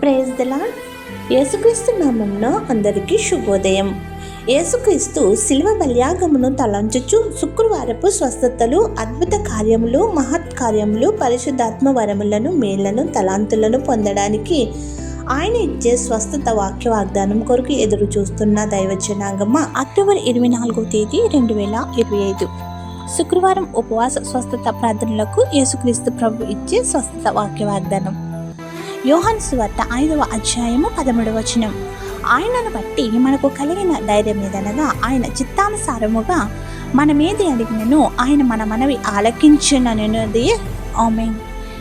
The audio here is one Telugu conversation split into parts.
ప్రేజ్ దలా యేసుక్రీస్తు నామంలో అందరికీ శుభోదయం. యేసుక్రీస్తు శిల్వ బల్యాగమును తలంచుచు శుక్రవారపు స్వస్థతలు అద్భుత కార్యములు మహత్ కార్యములు పరిశుద్ధాత్మ వరములను మేళ్ళను తలాంతులను పొందడానికి ఆయన ఇచ్చే స్వస్థత వాక్య వాగ్దానం కొరకు ఎదురు చూస్తున్న దైవజనాంగమ్మ అక్టోబర్ ఇరవై నాలుగో తేదీ రెండు వేల ఇరవై ఐదు. శుక్రవారం ఉపవాస స్వస్థత ప్రార్థనలకు యేసుక్రీస్తు ప్రభు ఇచ్చే స్వస్థత వాక్య వాగ్దానం. యోహన్ సువార్త ఐదవ అధ్యాయము పదమూడవ వచనం. ఆయనను బట్టి మనకు కలిగిన ధైర్యం ఏదనగా ఆయన చిత్తానుసారముగా మనమేది అడిగినను ఆయన మన మనవి ఆలకించిననున్నది. ఆమె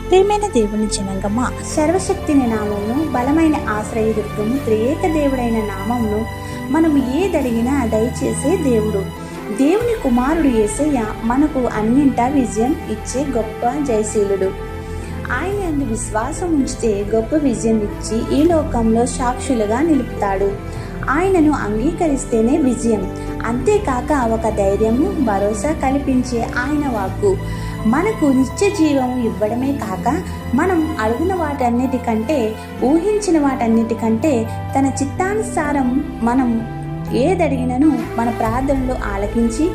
ప్రేమైన దేవుని జనంగమ్మ సర్వశక్తిని నామమును బలమైన ఆశ్రయదుర్గము త్రియేక దేవుడైన నామమును మనం ఏదడిగినా దయచేసే దేవుడు. దేవుని కుమారుడు యేసయ్య మనకు అన్నింటా విజయం ఇచ్చే గొప్ప జయశీలుడు. ఆయన అందు విశ్వాసం ఉంచితే గొప్ప విజయం ఇచ్చి ఈ లోకంలో సాక్షులుగా నిలుపుతాడు. ఆయనను అంగీకరిస్తేనే విజయం. అంతేకాక ఒక ధైర్యము భరోసా కల్పించే ఆయన వాక్కు. మనకు నిత్య జీవము ఇవ్వడమే కాక మనం అడిగిన వాటన్నిటికంటే ఊహించిన వాటన్నిటికంటే తన చిత్తానుసారం మనం ఏదడిగినను మన ప్రార్థనలు ఆలకించి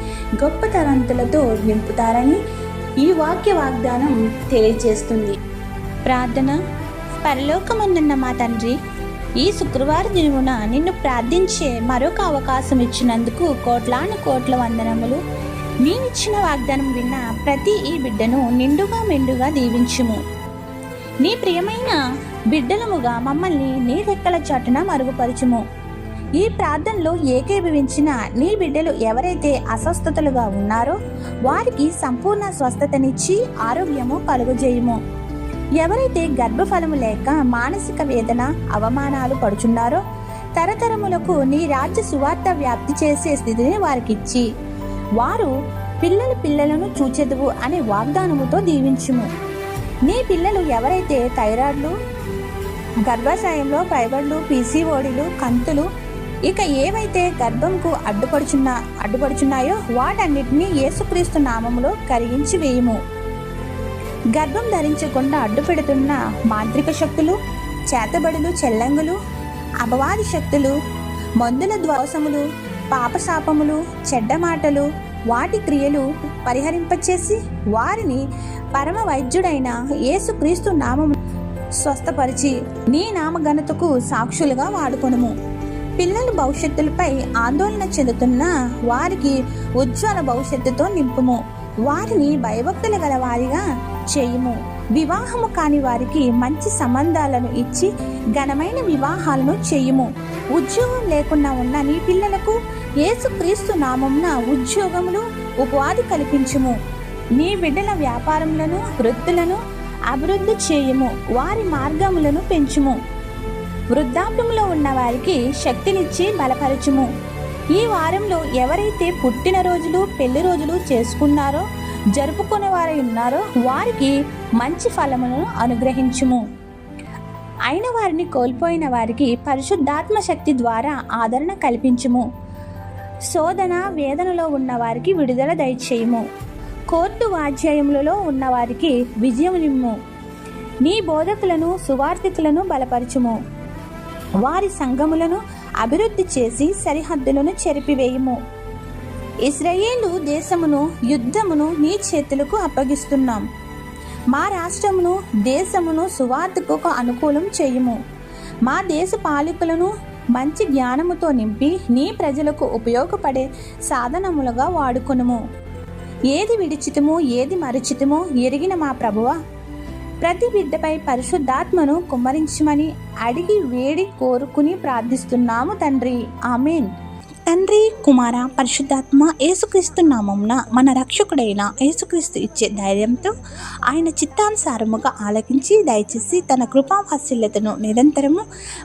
గొప్ప తరంతులతో నింపుతారని ఈ వాక్య వాగ్దానం తెలియజేస్తుంది. ప్రార్థన పరలోకమందున్న మా తండ్రి ఈ శుక్రవార దినమున నిన్ను ప్రార్థించే మరొక అవకాశం ఇచ్చినందుకు కోట్లాను కోట్ల వందనములు. నీవిచ్చిన వాగ్దానం విన్న ప్రతి ఈ బిడ్డను నిండుగా మెండుగా దీవించుము. నీ ప్రియమైన బిడ్డలముగా మమ్మల్ని నీ రెక్కల చాటున మరుగుపరచుము. ఈ ప్రార్థనలో ఏకీభవించిన నీ బిడ్డలు ఎవరైతే అస్వస్థతలుగా ఉన్నారో వారికి సంపూర్ణ స్వస్థతనిచ్చి ఆరోగ్యము కలుగజేయుము. ఎవరైతే గర్భఫలము లేక మానసిక వేదన అవమానాలు పడుచున్నారో తరతరములకు నీ రాజ్య సువార్త వ్యాప్తి చేసే స్థితిని వారికిచ్చి వారు పిల్లల పిల్లలను చూచెదువు అనే వాగ్దానముతో దీవించుము. నీ పిల్లలు ఎవరైతే థైరాయిడ్లు గర్భాశయంలో ఫైబర్లు పీసీఓడిలు కంతులు ఇక ఏవైతే గర్భంకు అడ్డుపడుచున్న అడ్డుపడుచున్నాయో వాటన్నిటినీ యేసుక్రీస్తు నామములో కరిగించి వేయము. గర్భం ధరించకుండా అడ్డుపెడుతున్న మాంత్రిక శక్తులు చేతబడులు చెల్లంగులు అపవాది శక్తులు మందుల ద్వోసములు పాపశాపములు చెడ్డ మాటలు వాటి క్రియలు పరిహరింపచేసి వారిని పరమ వైద్యుడైన యేసుక్రీస్తు నామము స్వస్థపరిచి నీ నామఘనతకు సాక్షులుగా వాడుకొనుము. పిల్లల భవిష్యత్తులపై ఆందోళన చెందుతున్న వారికి ఉజ్వల భవిష్యత్తుతో నింపుము. వారిని భయభక్తులు గల వారిగా చేయుము. వివాహము కాని వారికి మంచి సంబంధాలను ఇచ్చి ఘనమైన వివాహాలను చేయుము. ఉద్యోగం లేకుండా ఉన్న నీ పిల్లలకు యేసుక్రీస్తు నామమున ఉద్యోగములు ఉపాధి కల్పించుము. నీ బిడ్డల వ్యాపారములను వృత్తులను అభివృద్ధి చేయుము. వారి మార్గములను పెంచుము. వృద్ధాప్యంలో ఉన్న వారికి శక్తినిచ్చి బలపరచుము. ఈ వారంలో ఎవరైతే పుట్టినరోజులు పెళ్ళి రోజులు చేసుకున్నారో జరుపుకునే వారై ఉన్నారో వారికి మంచి ఫలములను అనుగ్రహించుము. అయిన వారిని కోల్పోయిన వారికి పరిశుద్ధాత్మ శక్తి ద్వారా ఆదరణ కల్పించుము. శోధన వేదనలో ఉన్న వారికి విడుదల దయచేయము. కోర్టు వాధ్యాయములలో ఉన్న వారికి విజయమునిమ్ము. నీ బోధకులను సువార్థికులను బలపరచుము. వారి సంఘములను అభివృద్ధి చేసి సరిహద్దులను చెరిపివేయుము. ఇస్రాయేలు దేశమును యుద్ధమును నీ చేతులకు అప్పగిస్తున్నాం. మా రాష్ట్రమును దేశమును సువార్తకు అనుకూలం చేయుము. మా దేశ పాలకులను మంచి జ్ఞానముతో నింపి నీ ప్రజలకు ఉపయోగపడే సాధనములుగా వాడుకొనుము. ఏది విడిచితమో ఏది మరిచితమో ఎరిగిన మా ప్రభువా ప్రతి బిడ్డపై పరిశుద్ధాత్మను కుమ్మరించమని అడిగి వేడి కోరుకుని ప్రార్థిస్తున్నాము తండ్రి. ఆమెన్. తండ్రి కుమార పరిశుద్ధాత్మ ఏసుక్రీస్తు నామంన మన రక్షకుడైన ఏసుక్రీస్తు ఇచ్చే ధైర్యంతో ఆయన చిత్తానుసారముగా ఆలకించి దయచేసి తన కృపావాత్సల్యతను నిరంతరము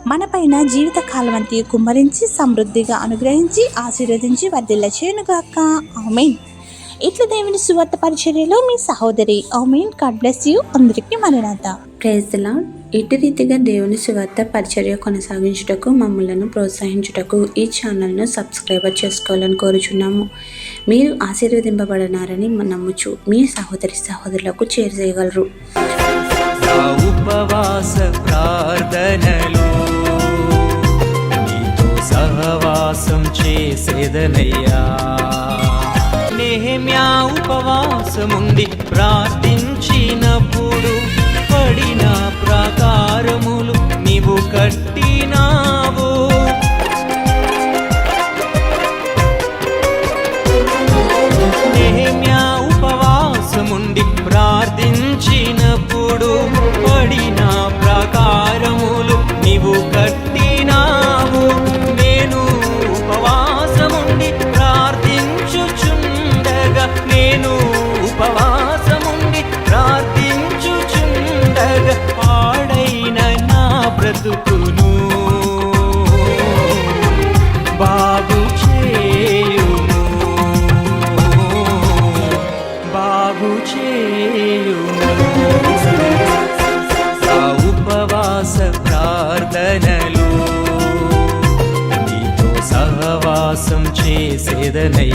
మనపైన జీవితకాలం అంతా కుమ్మరించి సమృద్ధిగా అనుగ్రహించి ఆశీర్వదించి వర్ధిల్ల చేయనుగాక ఆమెన్. ఇట్లా దేవుని సువార్త పరిచర్యలో మీ సహోదరి మీన్ గాడ్ బ్లెస్ యూ అందరికీ మరణాత. ప్రేజ్ లాడ్ ఇటు రీతిగా దేవుని సువార్త పరిచర్య కొనసాగించుటకు మమ్మలను ప్రోత్సహించుటకు ఈ ఛానల్ను సబ్స్క్రైబర్ చేసుకోవాలని కోరుచున్నాము. మీరు ఆశీర్వదింపబడనారని నమ్ముచు మీ సహోదరి సహోదరులకు చేరుచేయగలరు ఉపవాస ప్రార్థనలు సహవాసం చేసేదనయ్యా. నేహమ్యా ఉపవాసముండి ప్రార్థించినప్పుడు నీతో సహవాసం చేసేదనయ్యా